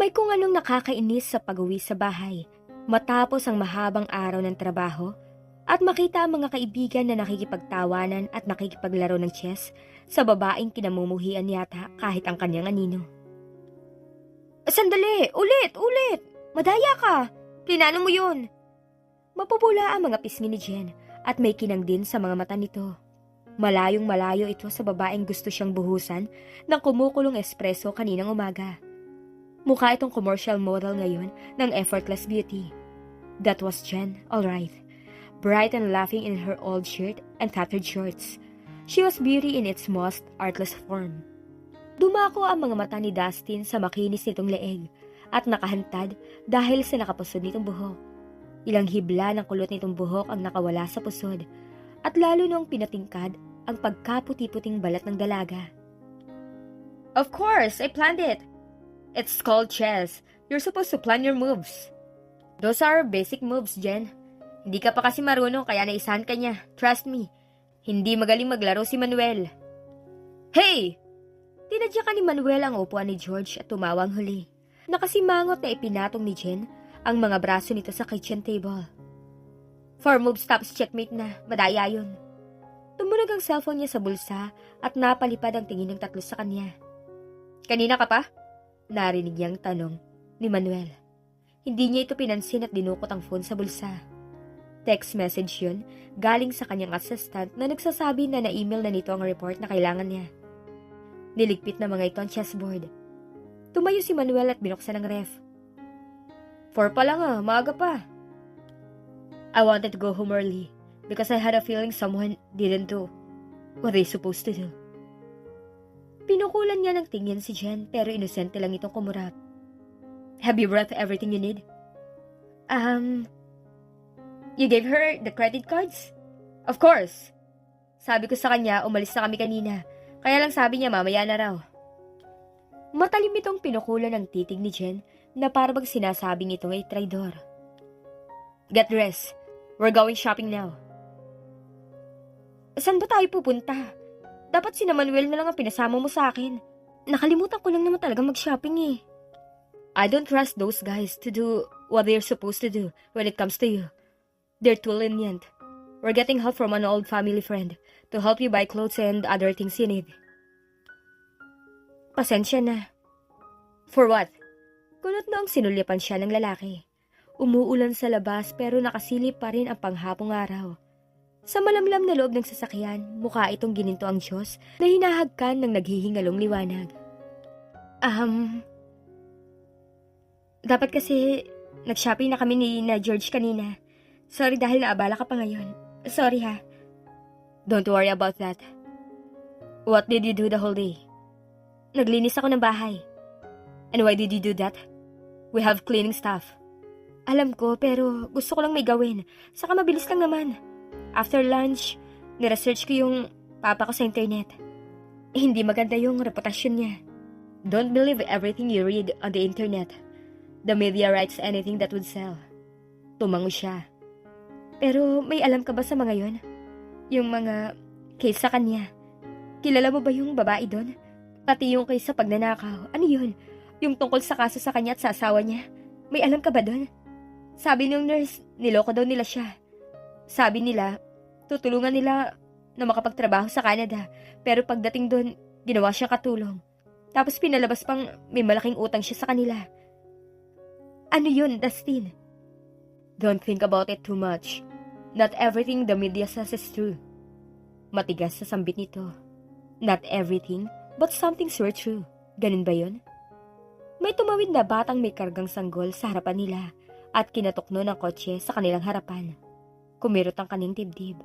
May kung anong nakakainis sa pag-uwi sa bahay matapos ang mahabang araw ng trabaho at makita ang mga kaibigan na nakikipagtawanan at nakikipaglaro ng chess sa babaeng kinamumuhian yata kahit ang kanyang anino. Sandali! Ulit! Ulit! Madaya ka! Plinano mo yun! Mapupula ang mga pisngi ni Jen at may kinang din sa mga mata nito. Malayong malayo ito sa babaeng gusto siyang buhusan ng kumukulong espresso kaninang umaga. Mukha itong commercial model ngayon ng effortless beauty. That was Jen, alright. Bright and laughing in her old shirt and tattered shorts. She was beauty in its most artless form. Dumako ang mga mata ni Dustin sa makinis nitong leeg at nakahantad dahil sa nakapusod nitong buhok. Ilang hibla ng kulot nitong buhok ang nakawala sa pusod at lalo nung pinatingkad ang pagkaputi-puting balat ng dalaga. Of course, I planned it. It's called chess. You're supposed to plan your moves. Those are basic moves, Jen. Hindi ka pa kasi marunong kaya naisahan ka niya. Trust me. Hindi magaling maglaro si Manuel. Hey! Tinadya ka ni Manuel ang upuan ni George at tumawang huli. Nakasimangot na ipinatong ni Jen ang mga braso nito sa kitchen table. Four moves stops checkmate na, madaya yun. Tumunog ang cellphone niya sa bulsa at napalipad ang tingin ng tatlo sa kanya. Kanina ka pa? Narinig niyang tanong ni Manuel. Hindi niya ito pinansin at dinukot ang phone sa bulsa. Text message yun galing sa kanyang assistant na nagsasabi na na-email na nito ang report na kailangan niya. Niligpit na mga ito ang chessboard. Tumayo si Manuel at binuksan ang ref. Four pa lang ah, maaga pa. I wanted to go home early because I had a feeling someone didn't do what they supposed to do. Pinukulan niya ng tingin si Jen pero inosente lang itong kumurap. Have you brought everything you need? Um, you gave her the credit cards? Of course. Sabi ko sa kanya, umalis na kami kanina. Kaya lang sabi niya mamaya na raw. Matalim itong pinukulan ng titig ni Jen na parang sinasabing itong ay traidor. Get dressed. We're going shopping now. Saan ba tayo pupunta? Dapat si Manuel na lang ang pinasama mo sa akin. Nakalimutan ko lang naman talaga mag-shopping eh. I don't trust those guys to do what they're supposed to do when it comes to you. They're too lenient. We're getting help from an old family friend to help you buy clothes and other things you need. Pasensya na. For what? Kunot noong sinulyapan siya ng lalaki. Umuulan sa labas pero nakasilip pa rin ang panghapong araw. Sa malamlam na loob ng sasakyan, mukha itong gininto ang Diyos na hinahagkan ng naghihingalong liwanag. Um, dapat kasi nag-shopping na kami ni na George kanina. Sorry dahil naabala ka pa ngayon. Sorry ha. Don't worry about that. What did you do the whole day? Naglinis ako ng bahay. And why did you do that? We have cleaning staff. Alam ko, pero gusto ko lang may gawin. Saka mabilis lang naman. After lunch, niresearch ko yung papa ko sa internet. Eh, hindi maganda yung reputasyon niya. Don't believe everything you read on the internet. The media writes anything that would sell. Tumango siya. Pero may alam ka ba sa mga yon? Yung mga case sa kanya. Kilala mo ba yung babae doon? Pati yung case sa pagnanakaw. Ano yun? Yung tungkol sa kaso sa kanya at sa asawa niya. May alam ka ba doon? Sabi ng nurse, niloko daw nila siya. Sabi nila, tutulungan nila na makapagtrabaho sa Canada. Pero pagdating doon, ginawa siya katulong. Tapos pinalabas pang may malaking utang siya sa kanila. Ano yun, Dustin? Don't think about it too much. Not everything the media says is true. Matigas sa sambit nito. Not everything, but something's were true. Ganun ba yun? May tumawid na batang may kargang sanggol sa harapan nila at kinatok nun ang kotse sa kanilang harapan. Kumirot ang kaning dibdib.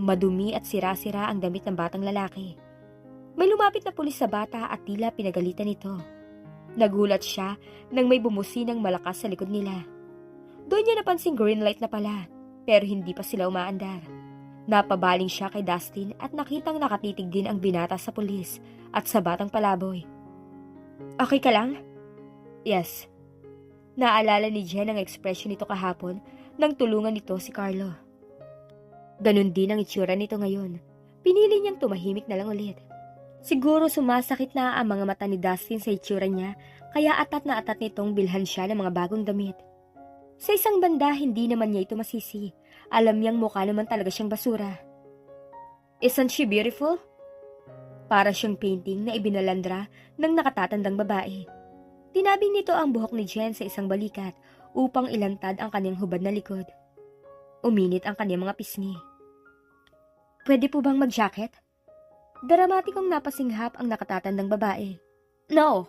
Madumi at sira-sira ang damit ng batang lalaki. May lumapit na pulis sa bata at tila pinagalitan ito. Nagulat siya nang may bumusinang malakas sa likod nila. Doon niya napansing green light na pala, pero hindi pa sila umaandar. Napabaling siya kay Dustin at nakitang nakatitig din ang binata sa pulis at sa batang palaboy. Okay ka lang? Yes. Naalala ni Jen ang ekspresyon nito kahapon nang tulungan nito si Carlo. Ganon din ang itsura nito ngayon. Pinili niyang tumahimik na lang ulit. Siguro sumasakit na ang mga mata ni Dustin sa itsura niya, kaya atat na atat nitong bilhan siya ng mga bagong damit. Sa isang banda, hindi naman niya ito masisi. Alam niyang mukha naman talaga siyang basura. Isn't she beautiful? Para siyang painting na ibinalandra ng nakatatandang babae. Tinabing nito ang buhok ni Jen sa isang balikat upang ilantad ang kanyang hubad na likod. Uminit ang kanyang mga pisngi. Pwede po bang mag-jacket? Dramatikong napasinghap ang nakatatandang babae. No,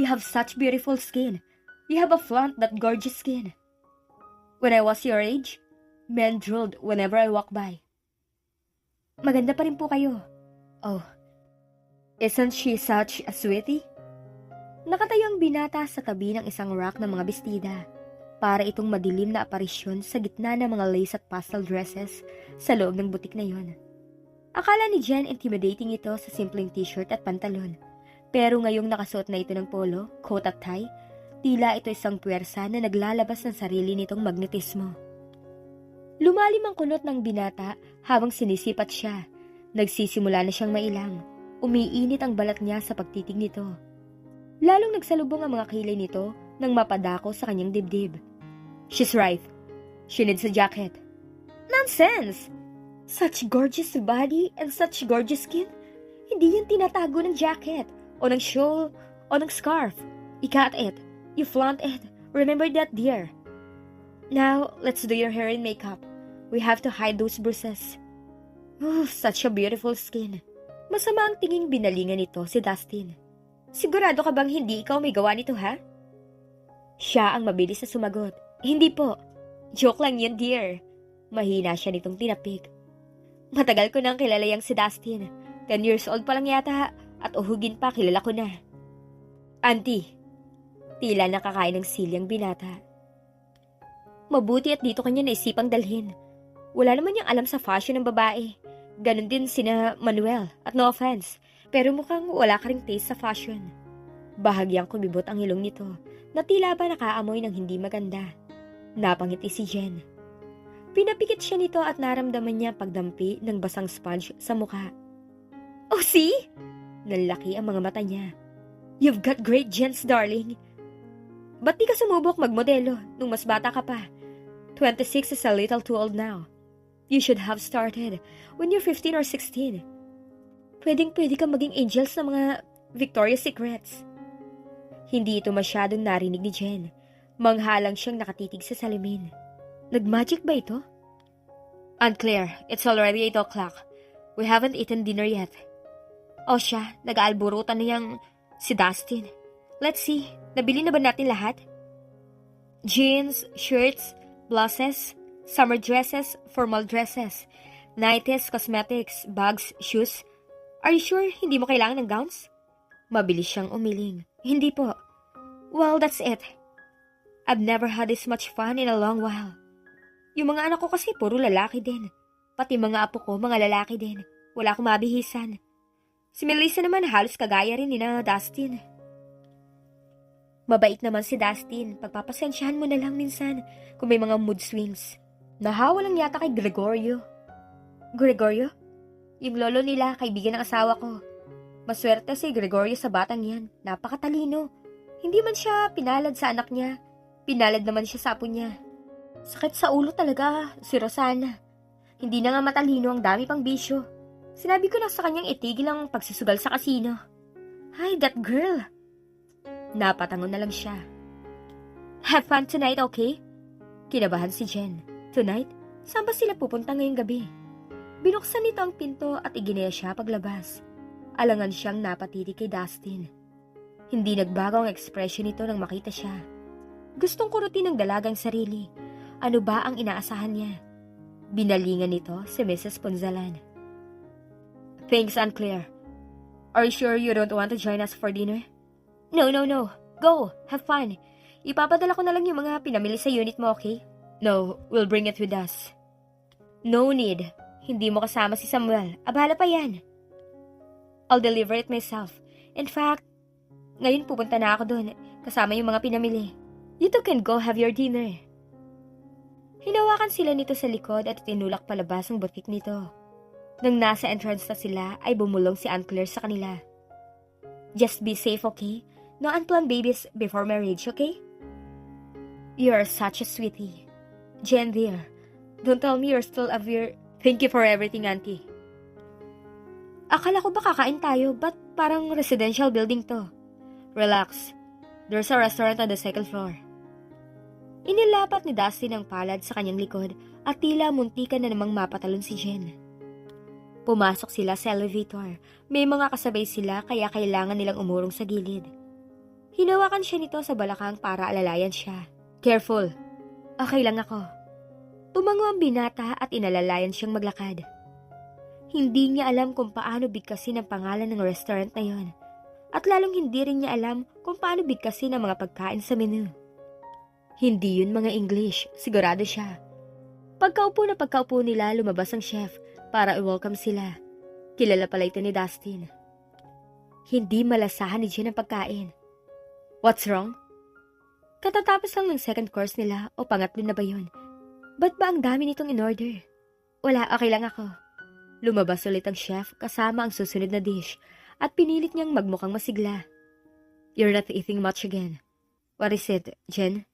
you have such beautiful skin. You have a flaunt that gorgeous skin. When I was your age, men drooled whenever I walk by. Maganda pa rin po kayo. Oh, isn't she such a sweetie? Nakatayo ang binata sa tabi ng isang rack ng mga bestida para itong madilim na aparisyon sa gitna ng mga lace at pastel dresses sa loob ng butik na yon. Akala ni Jen intimidating ito sa simpleng t-shirt at pantalon. Pero ngayong nakasuot na ito ng polo, coat at tie, tila ito isang puwersa na naglalabas ng sarili nitong magnetismo. Lumalim ang kunot ng binata habang sinisipat siya. Nagsisimula na siyang mailang. Umiinit ang balat niya sa pagtitig nito. Lalong nagsalubong ang mga kilay nito nang mapadako sa kanyang dibdib. She's right. She needs a jacket. Nonsense! Such gorgeous body and such gorgeous skin. Hindi yan tinatago ng jacket, o ng shawl, o ng scarf. Ikat it. You flaunt it. Remember that, dear. Now, let's do your hair and makeup. We have to hide those bruises. Oh, such a beautiful skin. Masama ang tinging binalingan nito si Dustin. Sigurado ka bang hindi ikaw may gawa nito, ha? Siya ang mabilis na sumagot. Hindi po. Joke lang yun, dear. Mahina siya nitong tinapik. Matagal ko nang kilala yang si Dustin. Ten years old pa lang yata at uhugin pa kilala ko na. Auntie, tila nakakain ng silyang binata. Mabuti at dito kanya naisipang dalhin. Wala naman niyang alam sa fashion ng babae. Ganon din sina Manuel at no offense, pero mukhang wala ka ring taste sa fashion. Bahagyang kumibot ang ilong nito na tila ba nakaamoy ng hindi maganda. Napangiti si Jen. Pinapikit siya nito at naramdaman niya pagdampi ng basang sponge sa mukha. Oh, see? Nalaki ang mga mata niya. You've got great gents, darling. Ba't di ka sumubok magmodelo nung mas bata ka pa? 26 is a little too old now. You should have started when you're 15 or 16. Pwedeng pwede ka maging angels ng mga Victoria's Secrets. Hindi ito masyadong narinig ni Jen. Manghalang siyang nakatitig sa salamin. Nag-magic ba ito? Aunt Claire, it's already 8 o'clock. We haven't eaten dinner yet. O siya, nag-aalburutan na yung si Dustin. Let's see, nabili na ba natin lahat? Jeans, shirts, blouses, summer dresses, formal dresses, nighties, cosmetics, bags, shoes. Are you sure hindi mo kailangan ng gowns? Mabilis siyang umiling. Hindi po. Well, that's it. I've never had this much fun in a long while. Yung mga anak ko kasi puro lalaki din. Pati mga apo ko, mga lalaki din. Wala akong mabihisan. Si Melissa naman halos kagaya rin ni na Dustin. Mabait naman si Dustin. Pagpapasensyahan mo na lang minsan kung may mga mood swings. Nahawa lang yata kay Gregorio. Gregorio? Yung lolo nila, kaibigan ng asawa ko. Maswerte si Gregorio sa batang yan. Napakatalino. Hindi man siya pinalad sa anak niya. Pinalad naman siya sa apo niya. Sakit sa ulo talaga, si Rosana. Hindi na nga matalino ang dami pang bisyo. Sinabi ko na sa kanyang itigil ang pagsusugal sa kasino. Hi, that girl. Napatangon na lang siya. Have fun tonight, okay? Kinabahan si Jen. Tonight? Saan ba sila pupunta ngayong gabi? Binuksan nito ang pinto at iginaya siya paglabas. Alangan siyang napatiti kay Dustin. Hindi nagbago ang ekspresyon nito nang makita siya. Gustong kurutin ng dalagang sarili. Ano ba ang inaasahan niya? Binalingan nito si Mrs. Ponzalan. Thanks, Aunt Claire. Are you sure you don't want to join us for dinner? No, no, no. Go. Have fun. Ipapadala ko na lang yung mga pinamili sa unit mo, okay? No, we'll bring it with us. No need. Hindi mo kasama si Samuel. Abala pa yan. I'll deliver it myself. In fact, ngayon pupunta na ako doon, kasama yung mga pinamili. You two can go have your dinner. Hinawakan sila nito sa likod at tinulak palabas ang butik nito. Nang nasa entrance na sila ay bumulong si Aunt Claire sa kanila. Just be safe, okay? No unplanned babies before marriage, okay? You're such a sweetie. Jen, dear, don't tell me you're still a vir... Thank you for everything, auntie. Akala ko ba kakain tayo, but parang residential building to. Relax. There's a restaurant on the second floor. Inilapat ni Dustin ang palad sa kanyang likod at tila muntikan na namang mapatalon si Jen. Pumasok sila sa elevator. May mga kasabay sila kaya kailangan nilang umurong sa gilid. Hinawakan siya nito sa balakang para alalayan siya. Careful. Okay lang ako. Tumango ang binata at inalalayan siyang maglakad. Hindi niya alam kung paano bigkasin ang pangalan ng restaurant na yon. At lalong hindi rin niya alam kung paano bigkasin ang mga pagkain sa menu. Hindi yun mga English, sigurado siya. Pagkaupo na pagkaupo nila, lumabas ang chef para i-welcome sila. Kilala pala ito ni Dustin. Hindi malasahan ni Jen ang pagkain. What's wrong? Katatapos lang ng second course nila o pangatlo na ba yun? Ba't ba ang dami nitong in-order? Wala, okay lang ako. Lumabas ulit ang chef kasama ang susunod na dish at pinilit niyang magmukhang masigla. You're not eating much again. What is it, Jen?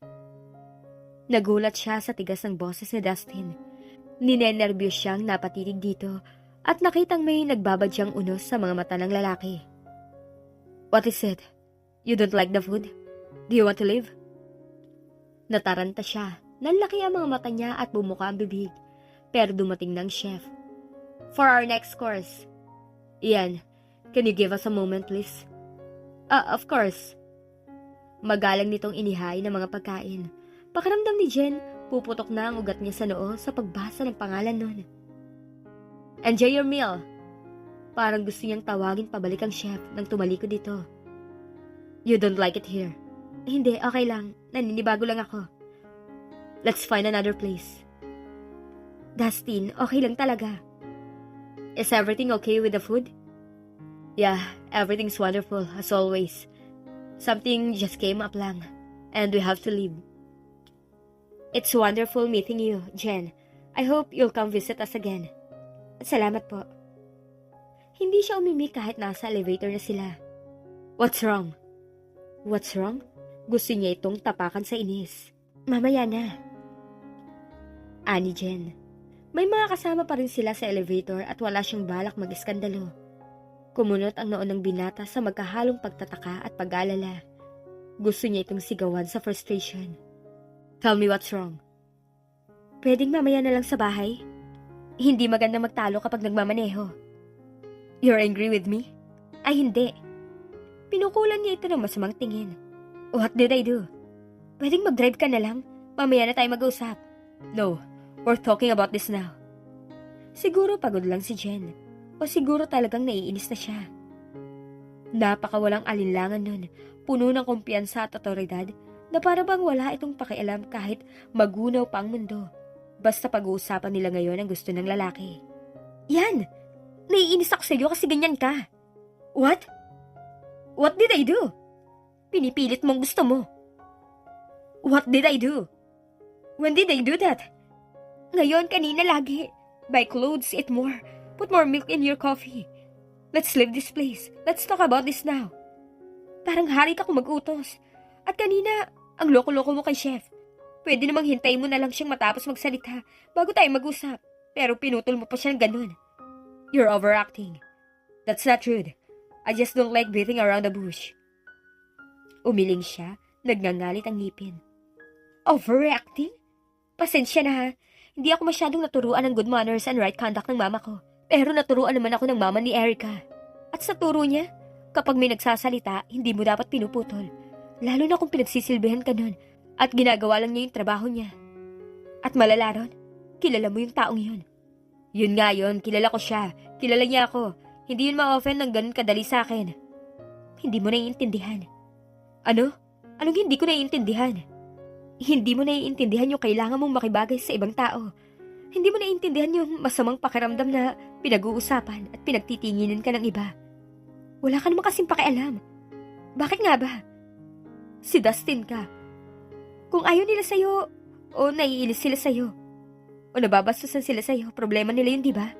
Nagulat siya sa tigas ng boses ni Dustin. Ninenervyos siyang napatitig dito at nakitang may nagbabadyang unos sa mga mata ng lalaki. What is it? You don't like the food? Do you want to leave? Nataranta siya. Nalaki ang mga mata niya at bumuka ang bibig. Pero dumating ng chef. For our next course. Ian, can you give us a moment please? Ah, of course. Magalang nitong inihay ng mga pagkain. Pakiramdam ni Jen, puputok na ang ugat niya sa noo sa pagbasa ng pangalan nun. Enjoy your meal. Parang gusto niyang tawagin pabalik ang chef nang tumalikod dito. You don't like it here. Hindi, okay lang. Naninibago lang ako. Let's find another place. Dustin, okay lang talaga. Is everything okay with the food? Yeah, everything's wonderful, as always. Something just came up lang, and we have to leave. It's wonderful meeting you, Jen. I hope you'll come visit us again. Salamat po. Hindi siya umimik kahit nasa elevator na sila. What's wrong? What's wrong? Gusto niya itong tapakan sa inis. Mamaya na. Ani Jen. May mga kasama pa rin sila sa elevator at wala siyang balak mag-iskandalo. Kumunot ang noon ng binata sa magkahalong pagtataka at pag-alala. Gusto niya itong sigawan sa frustration. Tell me what's wrong. Pwedeng mamaya na lang sa bahay? Hindi maganda magtalo kapag nagmamaneho. You're angry with me? Ay hindi. Pinukulan niya ito ng masamang tingin. What did I do? Pwedeng mag-drive ka na lang? Mamaya na tayo mag-usap. No, we're talking about this now. Siguro pagod lang si Jen. O siguro talagang naiinis na siya. Napakawalang alinlangan nun. Puno ng kumpiyansa at otoridad na para bang wala itong pakialam kahit magunaw pa ang mundo. Basta pag-uusapan nila ngayon ang gusto ng lalaki. Yan! Naiinis ako sa'yo kasi ganyan ka. What? What did I do? Pinipilit mong gusto mo. What did I do? When did I do that? Ngayon, kanina lagi. Buy clothes, eat more. Put more milk in your coffee. Let's leave this place. Let's talk about this now. Parang hari ka kung mag-utos. At kanina, ang loko-loko mo kay chef. Pwede namang hintayin mo na lang siyang matapos magsalita bago tayo mag-usap. Pero pinutol mo pa siya ng ganun. You're overacting. That's not rude. I just don't like beating around the bush. Umiling siya, nagngangalit ang ngipin. Overreacting? Pasensya na ha. Hindi ako masyadong naturuan ng good manners and right conduct ng mama ko. Pero naturuan naman ako ng mama ni Erica. At sa turo niya, kapag may nagsasalita, hindi mo dapat pinuputol. Lalo na kung pinagsisilbihan ka nun at ginagawa lang niya yung trabaho niya. At malala ron, kilala mo yung taong yun. Yun nga yun, kilala ko siya. Kilala niya ako. Hindi yun ma-offend ng ganun kadali sa akin. Hindi mo naiintindihan. Ano? Anong hindi ko naiintindihan? Hindi mo naiintindihan yung kailangan mong makibagay sa ibang tao. Hindi mo naiintindihan yung masamang pakiramdam na pinag-uusapan at pinagtitinginan ka ng iba. Wala ka naman kasing pakialam. Bakit nga ba? Si Dustin ka. Kung ayaw nila sa'yo, o naiinis sila sa'yo, o nababastusan sila sa'yo, problema nila yun, di ba?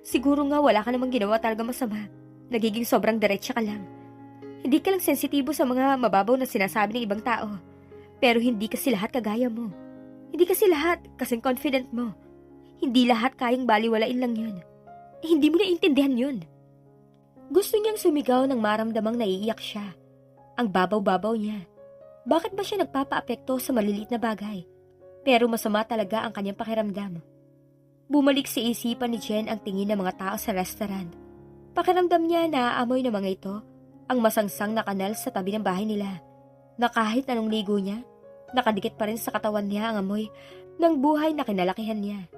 Siguro nga wala ka namang ginawa talaga masama. Nagiging sobrang diretsa ka lang. Hindi ka lang sensitibo sa mga mababaw na sinasabi ng ibang tao. Pero hindi kasi lahat kagaya mo. Hindi kasi lahat kasing confident mo. Hindi lahat kayang baliwalain lang yun. Eh, hindi mo naiintindihan yun. Gusto niyang sumigaw ng maramdamang naiiyak siya. Ang babaw-babaw niya. Bakit ba siya nagpapaapekto sa maliliit na bagay? Pero masama talaga ang kanyang pakiramdam. Bumalik sa isipan ni Jen ang tingin ng mga tao sa restaurant. Pakiramdam niya na aamoy ng mga ito ang masangsang na kanal sa tabi ng bahay nila. Na kahit anong ligo niya, nakadikit pa rin sa katawan niya ang amoy ng buhay na kinalakihan niya.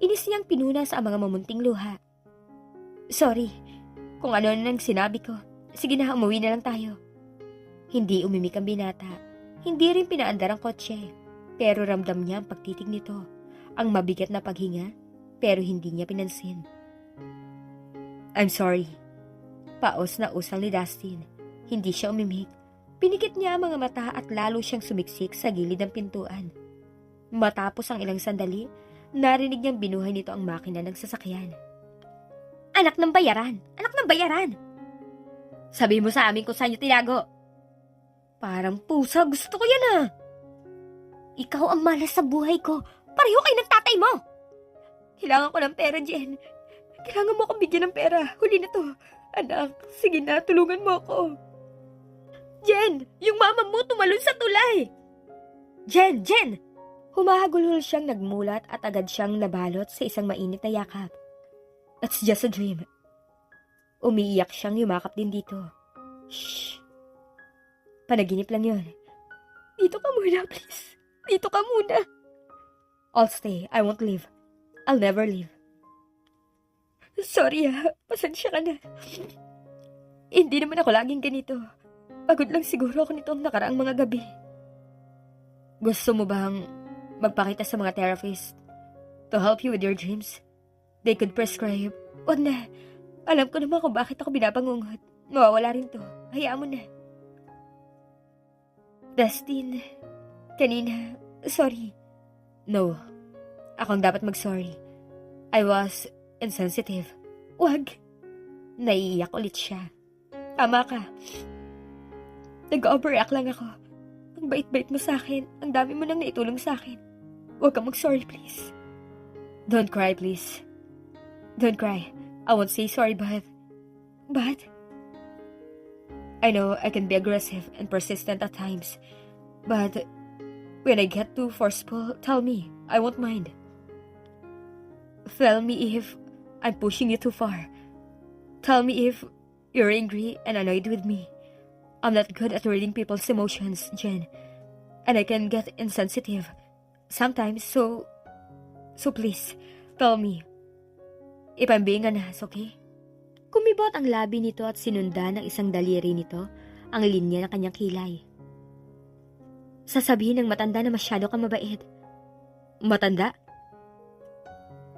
Inis niyang pinunas ang mga mamunting luha. Sorry, kung ano nang sinabi ko. Sige na, umuwi na lang tayo. Hindi umimik ang binata. Hindi rin pinaandar ang kotse. Pero ramdam niya ang pagtitig nito. Ang mabigat na paghinga, pero hindi niya pinansin. I'm sorry. Paos na usal ni Dustin. Hindi siya umimik. Pinikit niya ang mga mata at lalo siyang sumiksik sa gilid ng pintuan. Matapos ang ilang sandali, narinig niyang binuhay nito ang makina ng sasakyan. Anak ng bayaran! Anak ng bayaran! Sabi mo sa amin kung saan niyo tinago. Parang pusa, gusto ko yan ah. Ikaw ang malas sa buhay ko. Pareho kayo ng tatay mo. Kailangan ko ng pera, Jen. Kailangan mo akong bigyan ng pera. Huli na to. Anak, sige na, tulungan mo ako. Jen, yung mama mo tumalon sa tulay. Jen, Jen! Humahagulhol siyang nagmulat at agad siyang nabalot sa isang mainit na yakap. It's just a dream. Umiiyak siyang yumakap din dito. Shh. Panaginip lang yun. Dito ka muna, please. Dito ka muna. I'll stay. I won't leave. I'll never leave. Sorry ah. Pasensya ka na. Hindi naman ako laging ganito. Pagod lang siguro ako nitong nakaraang mga gabi. Gusto mo bang magpakita sa mga therapist to help you with your dreams? They could prescribe. Wag na. Alam ko naman kung bakit ako binabangungot. Mawawala rin to. Hayaan mo na. Dustin, kanina, sorry. No, akong dapat mag-sorry. I was insensitive. Wag. Naiiyak ulit siya. Tama ka. Nag-overreact lang ako. Ang bait-bait mo sa akin. Ang dami mo nang naitulong sa akin. Huwag kang mag-sorry, please. Don't cry, please. Don't cry. I won't say sorry, but... But... I know I can be aggressive and persistent at times. But... When I get too forceful, tell me. I won't mind. Tell me if I'm pushing you too far. Tell me if you're angry and annoyed with me. I'm not good at reading people's emotions, Jen. And I can get insensitive. Sometimes, so... So please, tell me. If I'm being an ass, okay? Kumibot ang labi nito at sinundan ng isang daliri nito ang linya ng kanyang kilay. Sasabihin ng matanda na masyado kang mabait. Matanda?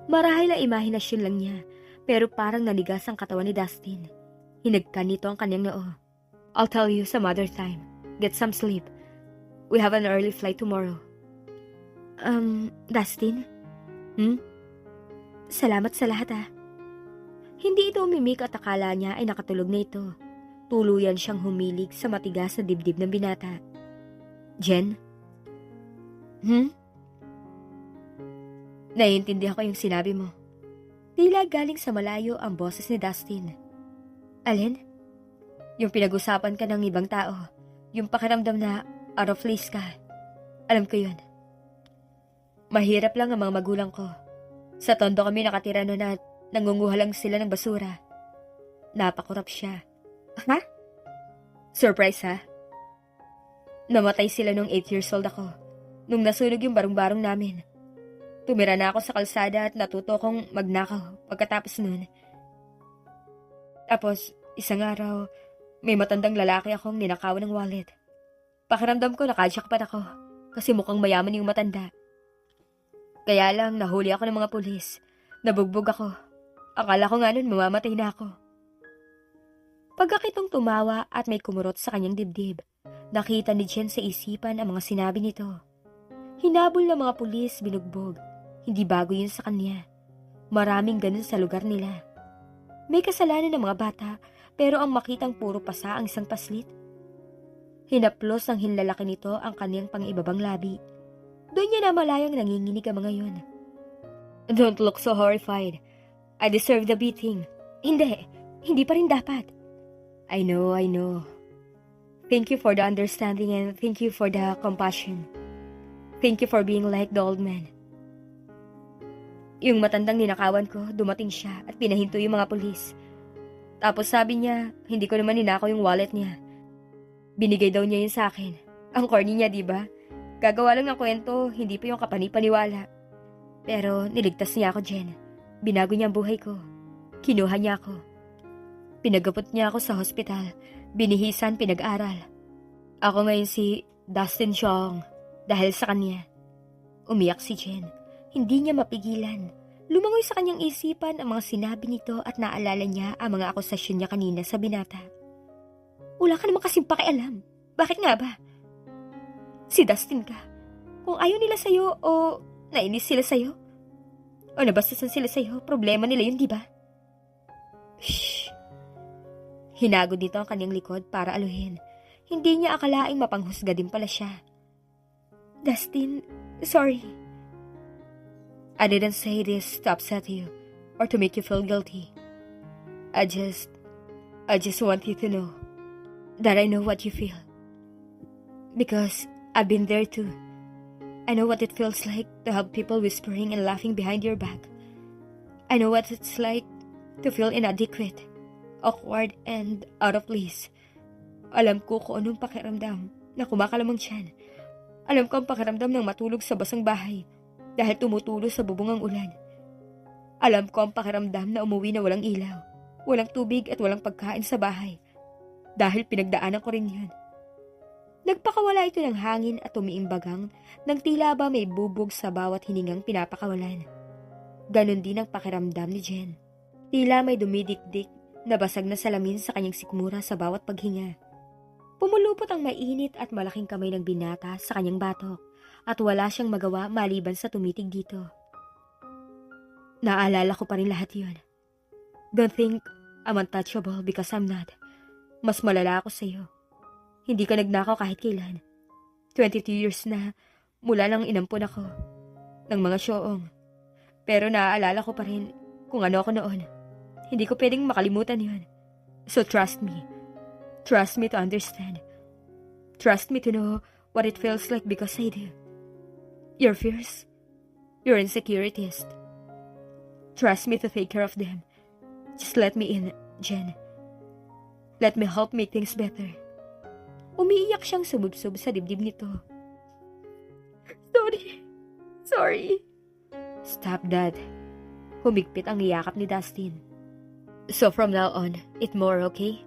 Marahil na imahinasyon lang niya, pero parang nanigas ang katawan ni Dustin. Hinagkan nito ang kanyang noo. I'll tell you some other time. Get some sleep. We have an early flight tomorrow. Um, Dustin? Hmm? Salamat sa lahat ah. Hindi ito umimik at akala niya ay nakatulog na ito. Tuluyan siyang humilig sa matigas na dibdib ng binata. Jen? Hmm? Naiintindihan ko yung sinabi mo. Tila galing sa malayo ang boses ni Dustin. Alin? Yung pinag-usapan ka ng ibang tao. Yung pakiramdam na out of place ka. Alam ko yun. Mahirap lang ang mga magulang ko. Sa tondo kami nakatira noon at nangunguha lang sila ng basura. Napakurap siya. Ha? Surprise ha? Namatay sila nung 8 years old ako. Nung nasunog yung barong-barong namin. Tumira na ako sa kalsada at natuto kong magnakaw pagkatapos nun. Tapos, isang araw, may matandang lalaki akong ninakaw ng wallet. Pakiramdam ko nakajackpot ako kasi mukhang mayaman yung matanda. Kaya lang nahuli ako ng mga pulis. Nabugbog ako. Akala ko nga nun mamamatay na ako. Pagkakitong tumawa at may kumurot sa kanyang dibdib, nakita ni Jen sa isipan ang mga sinabi nito. Hinabol ng mga pulis binugbog. Hindi bago yun sa kanya. Maraming ganun sa lugar nila. May kasalanan ng mga bata, pero ang makitang puro pasa ang isang paslit. Hinaplos ng hinlalaki nito ang kaniyang pangibabang labi. Doon niya na malayang nanginginig ang mga yun. Don't look so horrified. I deserve the beating. Hindi, hindi pa rin dapat. I know, I know. Thank you for the understanding and thank you for the compassion. Thank you for being like the old man. Yung matandang ninakawan ko, dumating siya at pinahinto yung mga pulis. Tapos sabi niya, hindi ko naman ninakaw yung wallet niya. Binigay daw niya yun sa akin. Ang corny niya, di ba? Gagawa lang ng kwento, hindi pa yung kapanipaniwala. Pero niligtas niya ako, Jen. Binago niya ang buhay ko. Kinuha niya ako. Pinagapot niya ako sa hospital. Binihisan, pinag-aral. Ako ngayon si Dustin Chong dahil sa kanya. Umiyak si Jen. Hindi niya mapigilan. Lumangoy sa kanyang isipan ang mga sinabi nito at naalala niya ang mga akusasyon niya kanina sa binata. Wala ka naman kasing pakialam. Bakit nga ba? Si Dustin ka. Kung ayaw nila sa'yo o nainis sila sa'yo, o nabastasan sila sa'yo, problema nila yun, di ba? Shh. Hinagod dito ang kanyang likod para aluhin. Hindi niya akalaing mapanghusga din pala siya. Dustin, sorry. I didn't say this to upset you or to make you feel guilty. I just, I just want you to know that I know what you feel. Because I've been there too. I know what it feels like to have people whispering and laughing behind your back. I know what it's like to feel inadequate, awkward, and out of place. Alam ko kung anong pakiramdam na kumakalamang tiyan. Alam ko ang pakiramdam ng matulog sa basang bahay dahil tumutulo sa bubong ang ulan. Alam ko ang pakiramdam na umuwi na walang ilaw, walang tubig at walang pagkain sa bahay dahil pinagdaanan ko rin yun. Nagpakawala ito ng hangin at umiimbagang nang tila ba may bubog sa bawat hiningang pinapakawalan. Ganon din ang pakiramdam ni Jen. Tila may dumidikdik na basag na salamin sa kanyang sikmura sa bawat paghinga. Pumulupot ang mainit at malaking kamay ng binata sa kanyang batok at wala siyang magawa maliban sa tumitig dito. Naalala ko pa rin lahat yun. Don't think I'm untouchable because I'm not. Mas malala ako sa'yo. Hindi ka nagnakaw kahit kailan. 22 years na mula nang inampon ako ng mga syoong. Pero naaalala ko pa rin kung ano ako noon. Hindi ko pwedeng makalimutan yun. So trust me. Trust me to understand. Trust me to know what it feels like because I do. Your fears, your insecurities. Trust me to take care of them. Just let me in, Jen. Let me help make things better. Umiiyak siyang sumubsob sa dibdib nito. Sorry. Sorry. Stop that. Humigpit ang iyakap ni Dustin. So from now on, it more okay?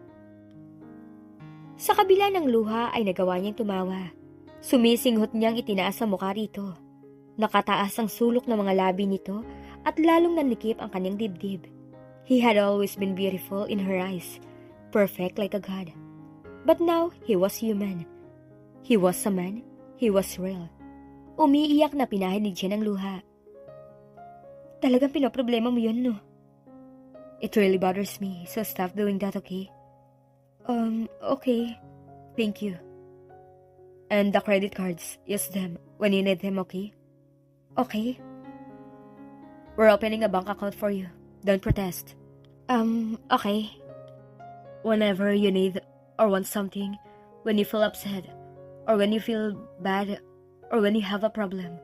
Sa kabila ng luha ay nagawa niyang tumawa. Sumisinghot niyang itinaas ang mukha rito. Nakataas ang sulok ng mga labi nito at lalong nanikip ang kanyang dibdib. He had always been beautiful in her eyes, perfect like a god. But now, he was human. He was a man. He was real. Umiiyak na pinahid ni Jen ang luha. Talagang pinoproblema mo yun, no? It really bothers me, so stop doing that, okay? Um, okay. Thank you. And the credit cards, use them when you need them, okay? Okay. We're opening a bank account for you. Don't protest. Um, okay. Whenever you need or want something, when you feel upset, or when you feel bad, or when you have a problem,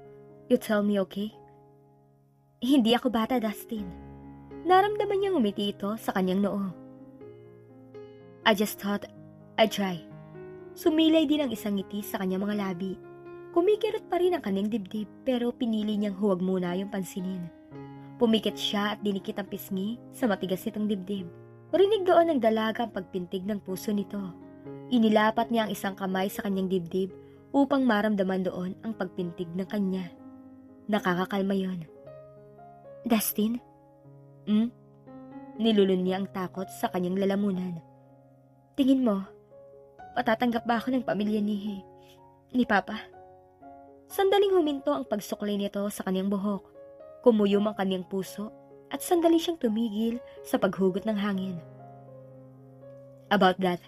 you tell me, okay? Hindi ako bata, Dustin. Naramdaman niyang umiti ito sa kanyang noo. I just thought I'd try. Sumilay din ang isang ngiti sa kanyang mga labi. Kumikirot pa rin ang kanyang dibdib pero pinili niyang huwag muna yung pansinin. Pumikit siya at dinikit ang pisngi sa matigas nitong dibdib. Rinig doon ng dalaga ang pagpintig ng puso nito. Inilapat niya ang isang kamay sa kanyang dibdib upang maramdaman doon ang pagpintig ng kanya. Nakakakalma yon. Dustin? Hmm? Nilulun niya ang takot sa kanyang lalamunan. Tingin mo, patatanggap ba ako ng pamilya ni... ni Papa? Sandaling huminto ang pagsuklay nito sa kanyang buhok. Kumuyom ang kanyang puso at sandali siyang tumigil sa paghugot ng hangin. About that,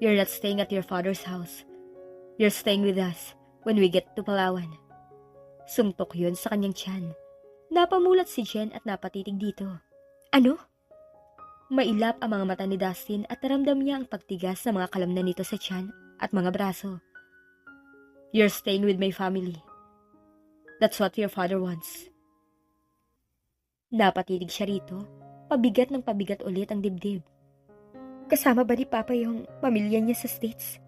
you're not staying at your father's house. You're staying with us when we get to Palawan. Sumtok yun sa kanyang tiyan. Napamulat si Jen at napatitig dito. Ano? Mailap ang mga mata ni Dustin at naramdam niya ang pagtigas ng mga kalamnan nito sa tiyan at mga braso. You're staying with my family. That's what your father wants. Napatitig siya rito, pabigat ng pabigat ulit ang dibdib. Kasama ba ni Papa yung pamilya niya sa States?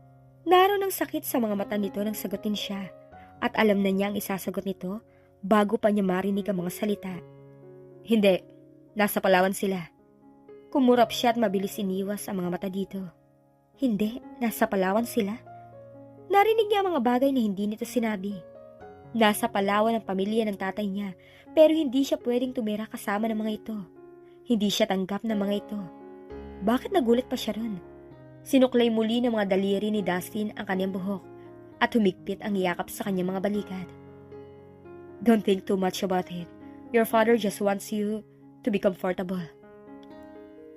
Naroon ang sakit sa mga mata nito nang sagutin siya at alam na niya ang isasagot nito bago pa niya marinig ang mga salita. Hindi, nasa Palawan sila. Kumurap siya at mabilis iniwas ang mga mata dito. Hindi, nasa Palawan sila. Narinig niya ang mga bagay na hindi nito sinabi. Nasa Palawan ang pamilya ng tatay niya pero hindi siya pwedeng tumira kasama ng mga ito. Hindi siya tanggap ng mga ito. Bakit nagulat pa siya ron? Sinuklay muli ng mga daliri ni Dustin ang kanyang buhok at humigpit ang iyakap sa kanyang mga balikat. Don't think too much about it. Your father just wants you to be comfortable.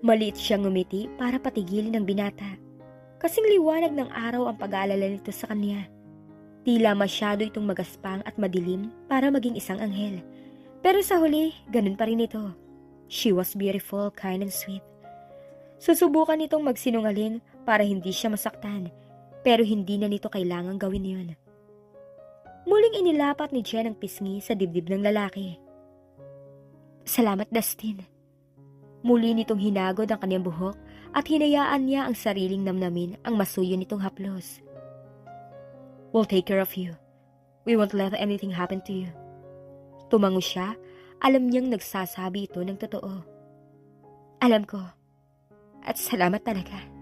Maliit siyang ngumiti para patigilin ang binata. Kasing liwanag ng araw ang pag-aalala nito sa kanya. Tila masyado itong magaspang at madilim para maging isang anghel. Pero sa huli, ganun pa rin ito. She was beautiful, kind and sweet. Susubukan nitong magsinungaling para hindi siya masaktan, pero hindi na nito kailangang gawin yun. Muling inilapat ni Jen ang pisngi sa dibdib ng lalaki. Salamat, Dustin. Muli nitong hinagod ang kanyang buhok at hinayaan niya ang sariling namnamin ang masuyo nitong haplos. We'll take care of you. We won't let anything happen to you. Tumango siya, alam niyang nagsasabi ito ng totoo. Alam ko. At salamat talaga.